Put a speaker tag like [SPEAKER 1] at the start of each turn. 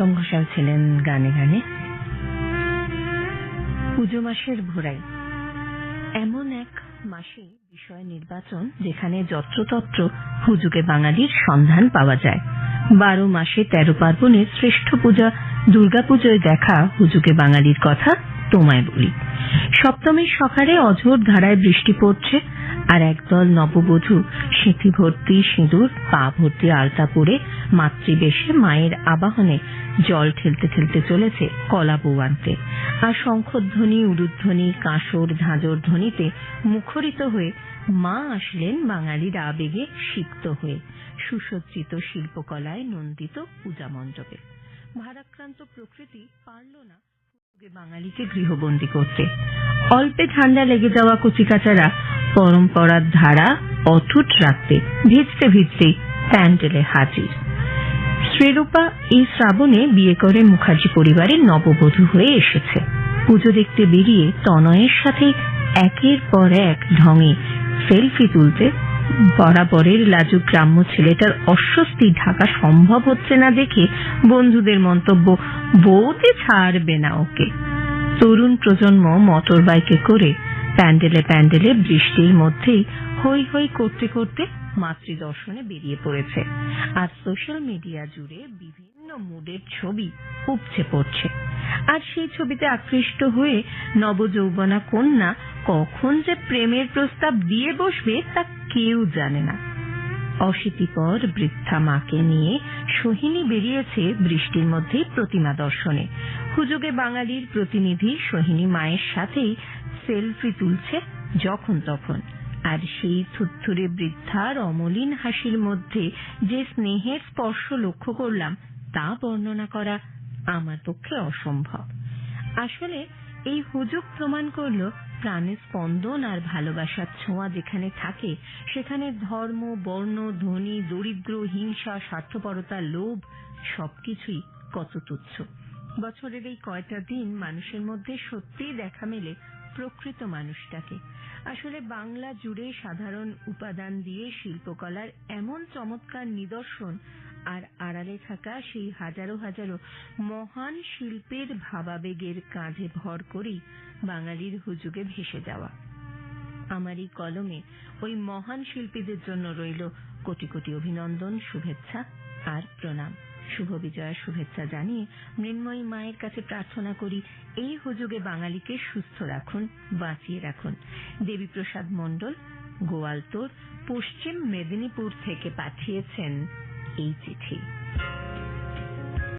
[SPEAKER 1] গৌতম ঘোষাল ছিলেন গানে গানে। পুজো মাসের ভোরাই এমন এক মাসে বিষয় নির্বাচন যেখানে যত্রতত্র হুজুগে বাঙালির সন্ধান পাওয়া যায়। বারো মাসে তেরো পার্বণের শ্রেষ্ঠ পূজা দুর্গাপুজোয় দেখা হুজুগে বাঙালির কথা তোমায় বলি। সপ্তমীর সকালে অঝোর ধারায় বৃষ্টি পড়ছে আর একদল নববধূ সিঁথি ভর্তি সিঁদুর, পা ভর্তি আলতা পরে মাতৃবেশে মায়ের আবাহনে জল ঠেলতে ঠেলতে চলেছে কলা বউ আনতে। আর শঙ্খধ্বনি উলুধ্বনি কাঁসর, ঝাঁঝর ধ্বনিতে মুখরিত হয়ে মা আসলেন বাঙালির আবেগে সিক্ত হয়ে সুসজ্জিত শিল্পকলায় নন্দিত পূজা মণ্ডপে। ভারাক্রান্ত প্রকৃতি পারল না বাঙালিকে গৃহবন্দী করতে। অল্পে ঠান্ডা লেগে যাওয়া কচিকাচারা পরম্পরার ধারা অটুট রাখতে ভিজতে ভিজতেই প্যান্ডেলে হাজির। শ্রীরূপা এই শ্রাবণে বিয়ে করে মুখার্জি পরিবারের নববধূ হয়ে এসেছে। পুজো দেখতে বেরিয়ে তনয়ের সাথে একের পর এক ঢঙে সেলফি তুলতে বরাবরের লাজুক গ্রাম্য ছেলেটার অস্বস্তি ঢাকা সম্ভব হচ্ছে না দেখে বন্ধুদের মন্তব্য বউতে ছাড়বে না ওকে। তরুণ প্রজন্ম মোটর বাইকে করে প্যান্ডেলে প্যান্ডেলে বৃষ্টির মধ্যেই হই হই করতে করতে মাতৃদর্শনে বেরিয়ে পড়েছে। আর সোশ্যাল মিডিয়া জুড়ে বিভিন্ন মুডের ছবি উপচে পড়ছে। আর সেই ছবিতে আকৃষ্ট হয়ে নবযৌবনা কন্যা কখন যে প্রেমের প্রস্তাব দিয়ে বসবে তা কেউ জানে না। অশীতিপর বৃদ্ধা মাকে নিয়ে সোহিনী বেরিয়েছে বৃষ্টির মধ্যেই প্রতিমা দর্শনে। হুজুগে বাঙালির প্রতিনিধি সোহিনী মায়ের সাথেই সেলফি তুলছে যখন তখন। আর সেই থুরথুরে বৃদ্ধার অমলিন হাসির মধ্যে যে স্নেহের স্পর্শ লক্ষ্য করলাম, তা বর্ণনা করা আমার পক্ষে অসম্ভব। আসলে এই হুজুগ প্রমাণ করল প্রাণের স্পন্দন আর ভালোবাসার ছোঁয়া যেখানে থাকে, সেখানে ধর্ম, বর্ণ ধনী দরিদ্র, হিংসা, স্বার্থপরতা, লোভ, সবকিছুই কত তুচ্ছ। বছরের এই কয়টা দিন মানুষের মধ্যে সত্যিই দেখা মেলে প্রকৃত মানুষটাকে। আসলে বাংলা জুড়ে সাধারণ উপাদান দিয়ে শিল্পকলার এমন চমৎকার নিদর্শন আর আড়ালে থাকা সেই হাজারো হাজারো মহান শিল্পের ভাবাবেগের কাঁধে ভর করেই বাঙালির হুজুগে ভেসে যাওয়া। আমার এই কলমে ওই মহান শিল্পীদের জন্য রইল কোটি কোটি অভিনন্দন, শুভেচ্ছা। আর প্রণাম। শুভ বিজয়ার শুভেচ্ছা জানিয়ে মৃন্ময়ী মায়ের কাছে প্রার্থনা করি, এই হুজুগে বাঙালিকে সুস্থ রাখুন, বাঁচিয়ে রাখুন। দেবীপ্রসাদ মণ্ডল, গোয়ালতোর, পশ্চিম মেদিনীপুর থেকে পাঠিয়েছেন এই চিঠি।